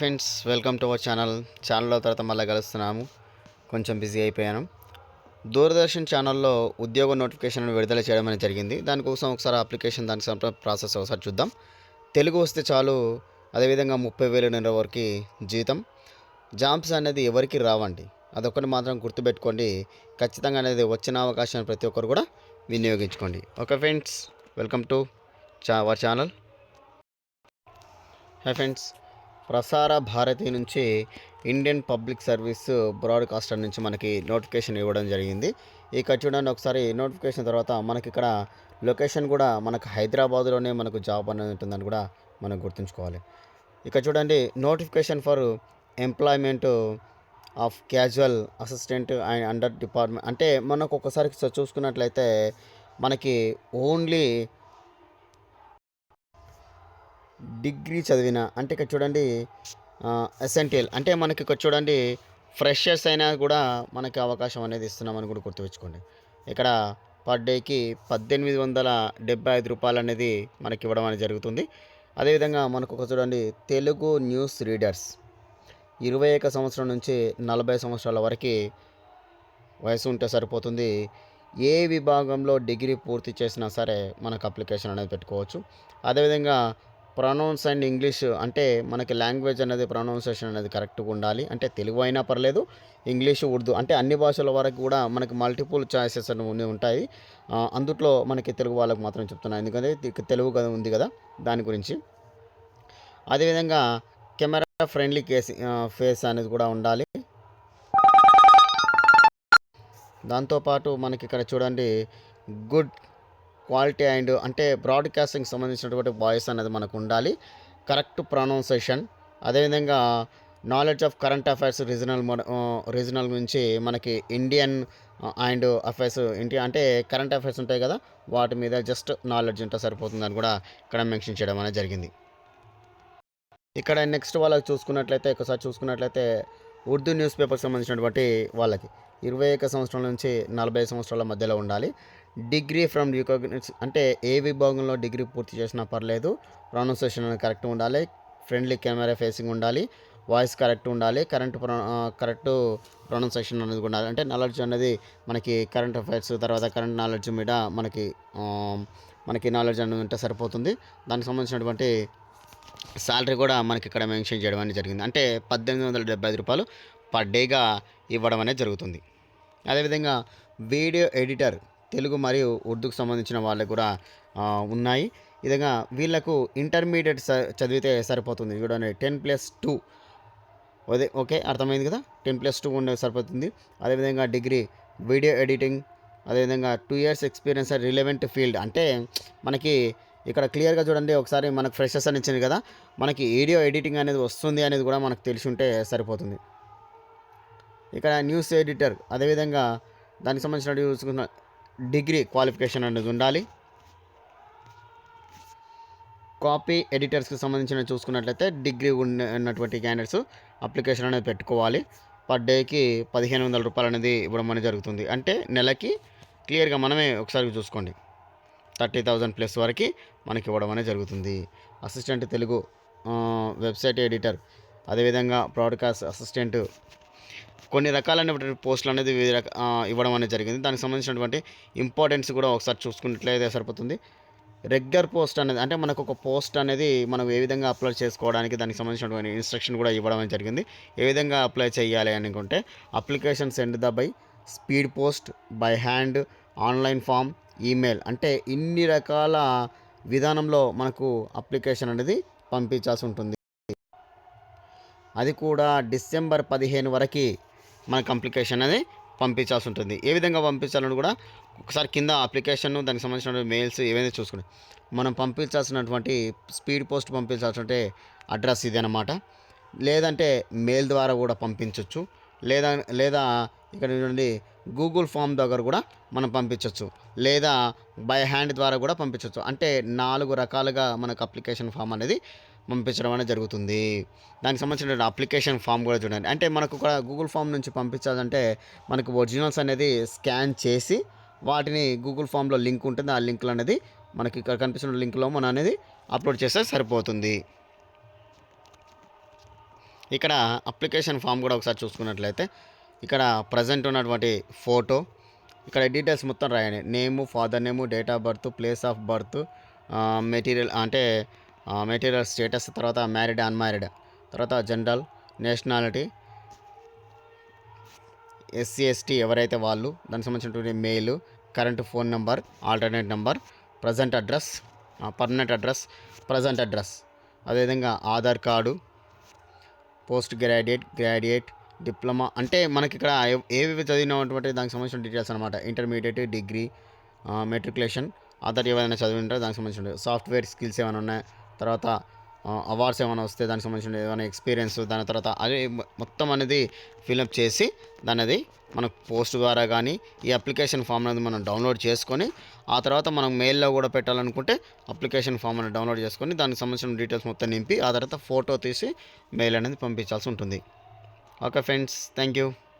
Friends welcome to our channel. ఛానల్లో తర్వాత మళ్ళీ కలుస్తున్నాము. కొంచెం బిజీ అయిపోయాను. దూరదర్శన్ ఛానల్లో ఉద్యోగ నోటిఫికేషన్ విడుదల చేయడం అనేది జరిగింది. దానికోసం ఒకసారి అప్లికేషన్ దానికి ప్రాసెస్ ఒకసారి చూద్దాం. తెలుగు వస్తే చాలు. అదేవిధంగా ముప్పై వేల నెల వరకు జీతం. జాబ్స్ అనేది ఎవరికి రావండి. అదొకటి మాత్రం గుర్తుపెట్టుకోండి. ఖచ్చితంగా అనేది వచ్చిన అవకాశాన్ని ప్రతి ఒక్కరు కూడా వినియోగించుకోండి. ఓకే ఫ్రెండ్స్ వెల్కమ్ టు చా our channel. Hi friends Prasar Bharati నుంచి ఇండియన్ పబ్లిక్ సర్వీస్ బ్రాడ్కాస్టర్ నుంచి మనకి నోటిఫికేషన్ ఇవ్వడం జరిగింది. ఇక చూడండి ఒకసారి నోటిఫికేషన్ తర్వాత మనకి ఇక్కడ లొకేషన్ కూడా మనకు హైదరాబాద్లోనే మనకు జాబ్ అనేది ఉంటుందని కూడా మనం గుర్తుంచుకోవాలి. ఇక చూడండి notification for employment of casual assistant and under department అంటే మనకు ఒకసారి చూసుకున్నట్లయితే మనకి ఓన్లీ డిగ్రీ చదివిన అంటే ఇక్కడ చూడండి ఎసెంటియల్ అంటే మనకి ఇక్కడ చూడండి ఫ్రెషర్స్ అయినా కూడా మనకి అవకాశం అనేది ఇస్తున్నామని కూడా గుర్తుపెట్టుకోండి. ఇక్కడ పర్ డేకి పద్దెనిమిది వందల డెబ్బై ఐదు రూపాయలు అనేది మనకి ఇవ్వడం అనేది జరుగుతుంది. అదేవిధంగా మనకు ఒక చూడండి తెలుగు న్యూస్ రీడర్స్ ఇరవై ఒక సంవత్సరం నుంచి నలభై సంవత్సరాల వరకు వయసు ఉంటే సరిపోతుంది. ఏ విభాగంలో డిగ్రీ పూర్తి చేసినా సరే మనకు అప్లికేషన్ అనేది పెట్టుకోవచ్చు. అదేవిధంగా ప్రొనౌన్స్ అండ్ ఇంగ్లీష్ అంటే మనకి లాంగ్వేజ్ అనేది ప్రొనౌన్సేషన్ అనేది కరెక్ట్గా ఉండాలి. అంటే తెలుగు అయినా పర్లేదు ఇంగ్లీష్ ఉర్దూ అంటే అన్ని భాషల వరకు కూడా మనకి మల్టిపుల్ చాయిసెస్ అనేవి ఉంటాయి. అందుట్లో మనకి తెలుగు వాళ్ళకి మాత్రం చెప్తున్నాను ఎందుకంటే తెలుగు కదా ఉంది కదా దాని గురించి. అదేవిధంగా కెమెరా ఫ్రెండ్లీ కేస్ ఫేస్ అనేది కూడా ఉండాలి. దాంతోపాటు మనకి ఇక్కడ చూడండి గుడ్ క్వాలిటీ అండ్ అంటే బ్రాడ్కాస్టింగ్ సంబంధించినటువంటి వాయిస్ అనేది మనకు ఉండాలి. Correct pronunciation. అదేవిధంగా knowledge of current affairs regional regional నుంచి మనకి ఇండియన్ అండ్ అఫైర్స్ ఇంటి అంటే కరెంట్ అఫైర్స్ ఉంటాయి కదా వాటి మీద జస్ట్ నాలెడ్జ్ ఉంటే సరిపోతుందని కూడా ఇక్కడ మెన్షన్ చేయడం అనేది జరిగింది. ఇక్కడ నెక్స్ట్ వాళ్ళకి చూసుకున్నట్లయితే ఒకసారి చూసుకున్నట్లయితే ఉర్దూ న్యూస్ పేపర్కి సంబంధించినటువంటి వాళ్ళకి ఇరవై ఒక సంవత్సరాల నుంచి నలభై సంవత్సరాల మధ్యలో ఉండాలి. డిగ్రీ ఫ్రమ్ రికగ్నైజ్ అంటే ఏ విభాగంలో డిగ్రీ పూర్తి చేసినా పర్లేదు ప్రొనౌన్సేషన్ అనేది కరెక్ట్ ఉండాలి ఫ్రెండ్లీ కెమెరా ఫేసింగ్ ఉండాలి వాయిస్ కరెక్ట్ ఉండాలి కరెంట్ కరెక్ట్ ప్రొనౌన్సేషన్ అనేది ఉండాలి. అంటే నాలెడ్జ్ అనేది మనకి కరెంట్ అఫైర్స్ తర్వాత కరెంట్ నాలెడ్జ్ మీద మనకి మనకి నాలెడ్జ్ అనేది ఉంటే సరిపోతుంది. దానికి సంబంధించినటువంటి శాలరీ కూడా మనకి ఇక్కడ మెన్షన్ చేయడం అనేది జరిగింది. అంటే పద్దెనిమిది వందల డెబ్బై ఐదు రూపాయలు పర్ డేగా ఇవ్వడం అనేది జరుగుతుంది. అదేవిధంగా వీడియో ఎడిటర్ తెలుగు మరియు ఉర్దూకు సంబంధించిన వాళ్ళకు కూడా ఉన్నాయి. విధంగా వీళ్ళకు ఇంటర్మీడియట్ చదివితే సరిపోతుంది. చూడండి టెన్ ప్లస్ టూ. అదే ఓకే అర్థమైంది కదా? టెన్ ప్లస్ టూ ఉండే సరిపోతుంది. అదేవిధంగా డిగ్రీ వీడియో ఎడిటింగ్ అదేవిధంగా two years experience relevant field. అంటే మనకి ఇక్కడ క్లియర్గా చూడండి ఒకసారి మనకు ఫ్రెషర్స్ అని ఇచ్చింది కదా? మనకి వీడియో ఎడిటింగ్ అనేది వస్తుంది అనేది కూడా మనకు తెలిసి ఉంటే సరిపోతుంది. ఇక్కడ న్యూస్ ఎడిటర్ అదేవిధంగా దానికి సంబంధించిన చూసుకున్న డిగ్రీ క్వాలిఫికేషన్ అనేది ఉండాలి. కాపీ ఎడిటర్స్కి సంబంధించిన చూసుకున్నట్లయితే డిగ్రీ ఉన్నటువంటి క్యాండిడేట్స్ అప్లికేషన్ అనేది పెట్టుకోవాలి. పర్ డేకి పదిహేను వందల రూపాయలు అనేది ఇవ్వడం అనేది జరుగుతుంది. అంటే నెలకి క్లియర్గా మనమే ఒకసారి చూసుకోండి. థర్టీ థౌజండ్ ప్లస్ వరకు మనకి ఇవ్వడం అనేది జరుగుతుంది. అసిస్టెంట్ తెలుగు వెబ్సైట్ ఎడిటర్ అదేవిధంగా బ్రాడ్కాస్ట్ అసిస్టెంట్ కొన్ని రకాలైనటువంటి పోస్టులు అనేది వివిధ ఇవ్వడం అనేది జరిగింది. దానికి సంబంధించినటువంటి ఇంపార్టెన్స్ కూడా ఒకసారి చూసుకున్నట్లయితే సరిపోతుంది. రెగ్యులర్ పోస్ట్ అనేది అంటే మనకు ఒక పోస్ట్ అనేది మనం ఏ విధంగా అప్లై చేసుకోవడానికి దానికి సంబంధించినటువంటి ఇన్స్ట్రక్షన్ కూడా ఇవ్వడం అనేది జరిగింది. ఏ విధంగా అప్లై చేయాలి అనుకుంటే application send the by speed post by hand online form email అంటే ఇన్ని రకాల విధానంలో మనకు అప్లికేషన్ అనేది పంపించాల్సి ఉంటుంది. అది కూడా డిసెంబర్ పదిహేను వరకు మనకు అప్లికేషన్ అనేది పంపించాల్సి ఉంటుంది. ఏ విధంగా పంపించాలని కూడా ఒకసారి కింద అప్లికేషన్ దానికి సంబంధించిన మెయిల్స్ ఏవైనా చూసుకుని. మనం పంపించాల్సినటువంటి స్పీడ్ పోస్ట్ పంపించాల్సినటువంటి అడ్రస్ ఇది అనమాట లేదంటే మెయిల్ ద్వారా కూడా పంపించవచ్చు లేదా లేదా ఇక్కడ నుండి గూగుల్ ఫామ్ దగ్గర కూడా మనం పంపించవచ్చు లేదా బై హ్యాండ్ ద్వారా కూడా పంపించవచ్చు అంటే నాలుగు రకాలుగా మనకు అప్లికేషన్ ఫామ్ అనేది పంపించడం అనేది జరుగుతుంది. దానికి సంబంధించిన అప్లికేషన్ ఫామ్ కూడా చూడండి. అంటే మనకు ఒక గూగుల్ ఫామ్ నుంచి పంపించాలంటే మనకు ఒరిజినల్స్ అనేది స్కాన్ చేసి వాటిని గూగుల్ ఫామ్లో లింక్ ఉంటుంది. ఆ లింకులు అనేది మనకి ఇక్కడ కనిపిస్తున్న లింక్లో మనం అనేది అప్లోడ్ చేస్తే సరిపోతుంది. ఇక్కడ అప్లికేషన్ ఫామ్ కూడా ఒకసారి చూసుకున్నట్లయితే ఇక్కడ ప్రజెంట్ ఉన్నటువంటి ఫోటో ఇక్కడ డీటెయిల్స్ మొత్తం రాయండి. Name father name date of birth place of birth material అంటే మెటీరియల్ స్టేటస్ తర్వాత మ్యారీడ్ అన్మ్యారీడ్ తర్వాత జనరల్ నేషనాలిటీ ఎస్సీ ఎస్టీ ఎవరైతే వాళ్ళు దానికి సంబంధించినటువంటి mail current phone number alternate number present address permanent address present address. అదేవిధంగా Aadhaar card post graduate graduate diploma అంటే మనకి ఇక్కడ ఏవి చదివినటువంటి దానికి సంబంధించిన డీటెయిల్స్ అనమాట ఇంటర్మీడియట్ డిగ్రీ మెట్రికులేషన్ అదర్ ఏమైనా చదివి ఉంటే దానికి సంబంధించిన సాఫ్ట్వేర్ స్కిల్స్ ఏమైనా ఉన్నాయి? తర్వాత అవార్డ్స్ ఏమైనా వస్తే దానికి సంబంధించిన ఏమైనా ఎక్స్పీరియన్స్ దాని తర్వాత అది మొత్తం అనేది ఫిల్అప్ చేసి దాని అది మనకు పోస్ట్ ద్వారా కానీ ఈ అప్లికేషన్ ఫామ్ అనేది మనం డౌన్లోడ్ చేసుకొని ఆ తర్వాత మనం మెయిల్లో కూడా పెట్టాలనుకుంటే అప్లికేషన్ ఫామ్ అనేది డౌన్లోడ్ చేసుకొని దానికి సంబంధించిన డీటెయిల్స్ మొత్తం నింపి ఆ తర్వాత ఫోటో తీసి మెయిల్ అనేది పంపించాల్సి ఉంటుంది. Okay friends thank you